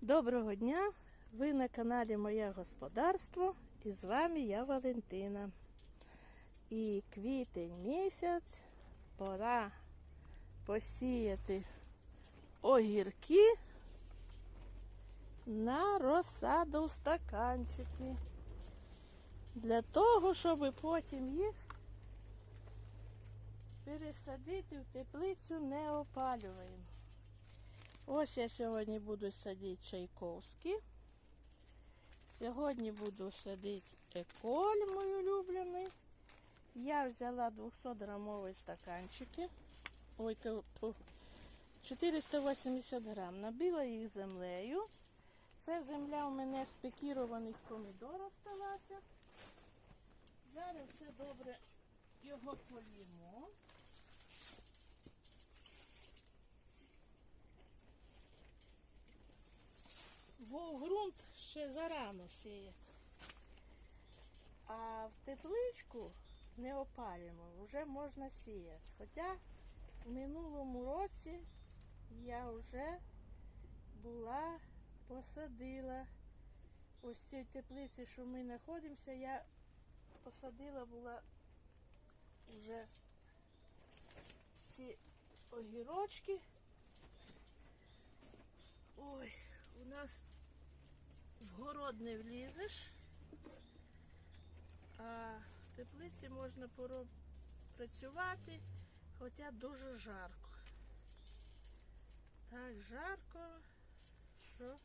Доброго дня! Ви на каналі Моє Господарство і з вами я Валентина. І квітень місяць пора посіяти огірки на розсаду в стаканчики. Для того, щоб потім їх пересадити в теплицю неопалюваємо. Ось я сьогодні буду садити чайковські. Сьогодні буду садити еколь, мій улюблений. Я взяла 200 грамові стаканчики. Ой, 480 грам. Набила їх землею. Це земля у мене з пекірованих помідор осталася. Зараз все добре його полімо. В ґрунт ще зарано сіяти. А в тепличку не опалюємо, вже можна сіяти. Хоча в минулому році я вже була посадила ось цій теплиці, що ми знаходимося, я посадила була вже ці огірочки. Ой, у нас в город не влізеш, а в теплиці можна працювати, хоча дуже жарко. Так жарко, що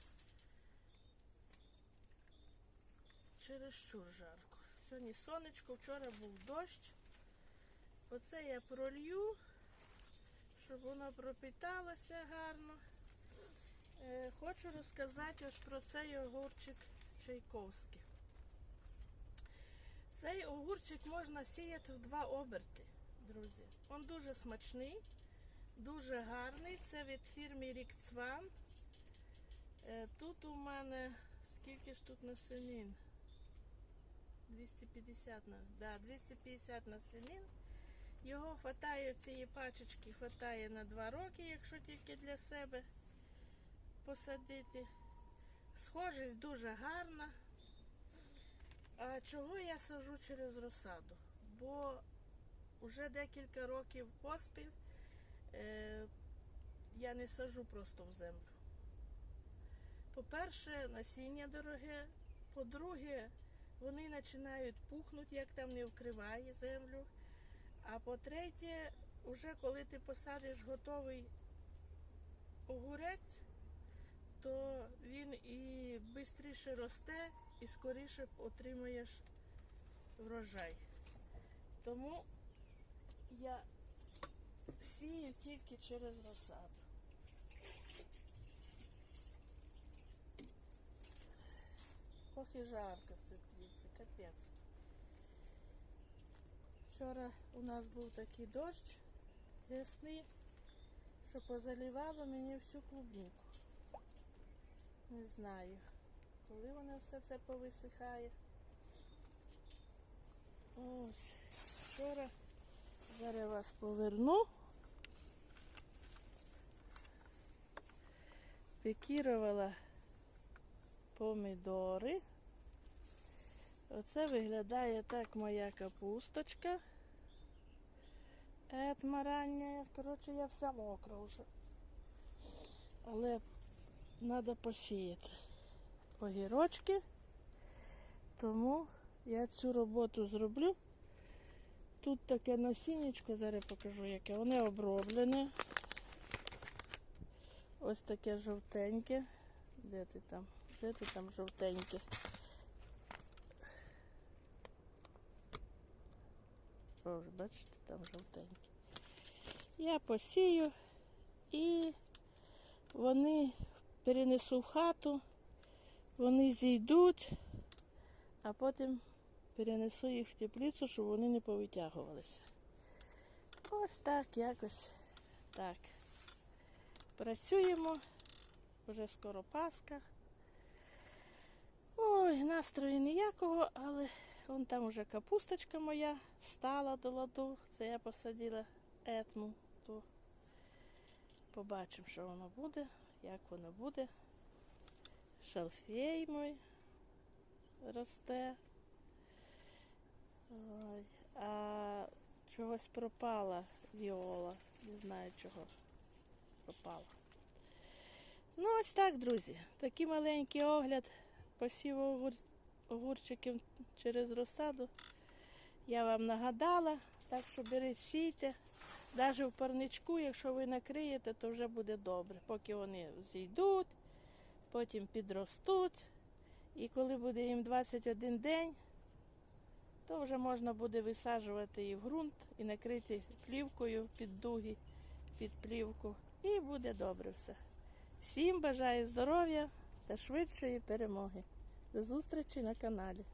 чересчур жарко. Сьогодні сонечко, вчора був дощ. Оце я пролью, щоб воно пропиталося гарно. Хочу розказати ось про цей огурчик Чайковський. Цей огурчик можна сіяти в два оберти, друзі. Він дуже смачний, дуже гарний. Це від фірми Рікцван. Е, Тут у мене скільки ж тут насінин? 250 на, да, 250 насінин. Його хватає цієї пачечки, хватає на 2 роки, якщо тільки для себе посадити. Схожість дуже гарна. А чого я сажу через розсаду? Бо вже декілька років поспіль е, я не сажу просто в землю. По-перше, насіння дороге. По-друге, вони починають пухнути, як там не вкриває землю. А по-третє, вже коли ти посадиш готовий огурець, то він і швидше росте, і скоріше отримаєш врожай. Тому я сію тільки через розсаду. Ох і жарко в теплиці, капець. Вчора у нас був такий дощ ясний, що позалівало мені всю клубніку. Не знаю, коли воно все це повисихає. Ось, вчора зараз вас поверну. Пікірувала помідори. Оце виглядає так моя капусточка. Етма рання. Коротше, я вся мокра вже. Але треба посіяти огірочки. Тому я цю роботу зроблю. Тут таке насіннячко, зараз покажу, яке. Воно оброблене. Ось таке жовтеньке. Де ти там? Де ти там жовтеньке? О, бачите, там жовтеньке. Я посію і вони перенесу в хату, вони зійдуть, а потім перенесу їх в теплицю, щоб вони не повитягувалися. Ось так, якось так. Працюємо, вже скоро Пасха. Ой, настрою ніякого, але вон там вже капусточка моя стала до ладу. Це я посадила етму. То побачимо, що воно буде, як воно буде. шалфей мой росте. Ой, а чогось пропала віола. Не знаю чого пропала. Ну, ось так, друзі. Такий маленький огляд посіву огур... огурчиків через розсаду. Я вам нагадала, так що беріть, сійте. Навіть в парничку, якщо ви накриєте, то вже буде добре. Поки вони зійдуть, потім підростуть. І коли буде їм 21 день, то вже можна буде висаджувати і в ґрунт, і накрити плівкою під дуги, під плівку. І буде добре все. Всім бажаю здоров'я та швидшої перемоги. До зустрічі на каналі.